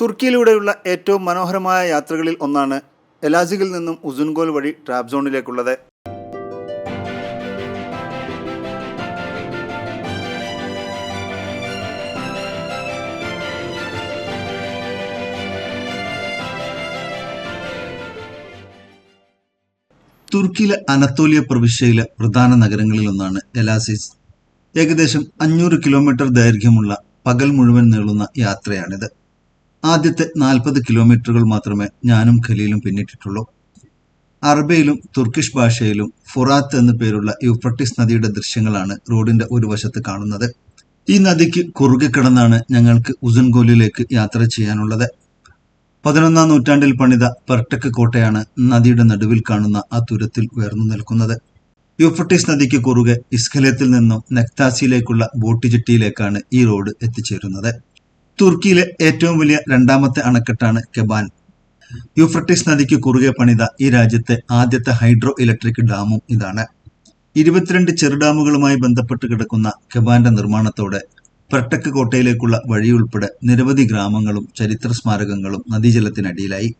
തുർക്കിയിലൂടെയുള്ള ഏറ്റവും മനോഹരമായ യാത്രകളിൽ ഒന്നാണ് എലാസിഗിൽ നിന്നും ഉസുൻഗോൽ വഴി ട്രാബ്സോണിലേക്കുള്ളത് തുർക്കിയിലെ അനത്തോലിയ പ്രവിശ്യയിലെ പ്രധാന നഗരങ്ങളിലൊന്നാണ് എലാസിസ്. ഏകദേശം അഞ്ഞൂറ് കിലോമീറ്റർ ദൈർഘ്യമുള്ള പകൽ മുഴുവൻ നീളുന്ന യാത്രയാണിത്. ആദ്യത്തെ നാൽപ്പത് കിലോമീറ്ററുകൾ മാത്രമേ ഞാനും ഖലീലും പിന്നിട്ടിട്ടുള്ളൂ. അറബിയിലും തുർക്കിഷ് ഭാഷയിലും ഫുറാത്ത് എന്ന പേരുള്ള യൂഫ്രട്ടിസ് നദിയുടെ ദൃശ്യങ്ങളാണ് റോഡിന്റെ ഒരു വശത്ത് കാണുന്നത്. ഈ നദിക്ക് കുറുകെ കിടന്നാണ് ഞങ്ങൾക്ക് ഉസൻഗോലിലേക്ക് യാത്ര ചെയ്യാനുള്ളത്. പതിനൊന്നാം നൂറ്റാണ്ടിൽ പണിത പെർട്ടക്ക് കോട്ടയാണ് നദിയുടെ നടുവിൽ കാണുന്ന ആ തുരത്തിൽ ഉയർന്നു നിൽക്കുന്നത്. യൂഫ്രട്ടീസ് നദിക്ക് കുറുകെ ഇസ്ഖലത്തിൽ നിന്നും നെക്താസിയിലേക്കുള്ള ബോട്ട് ജെട്ടിയിലേക്കാണ് ഈ റോഡ് എത്തിച്ചേരുന്നത്. തുർക്കിയിലെ ഏറ്റവും വലിയ രണ്ടാമത്തെ അണക്കെട്ടാണ് കെബാൻ. യൂഫ്രട്ടീസ് നദിക്ക് കുറുകെ പണിത ഈ രാജ്യത്തെ ആദ്യത്തെ ഹൈഡ്രോ ഇലക്ട്രിക് ഡാമും ഇതാണ്. ഇരുപത്തിരണ്ട് ചെറുഡാമുകളുമായി ബന്ധപ്പെട്ട് കിടക്കുന്ന കെബാന്റെ നിർമ്മാണത്തോടെ പ്രട്ടക്ക് കോട്ടയിലേക്കുള്ള വഴിയുൾപ്പെടെ നിരവധി ഗ്രാമങ്ങളും ചരിത്ര സ്മാരകങ്ങളും നദീജലത്തിനടിയിലായി.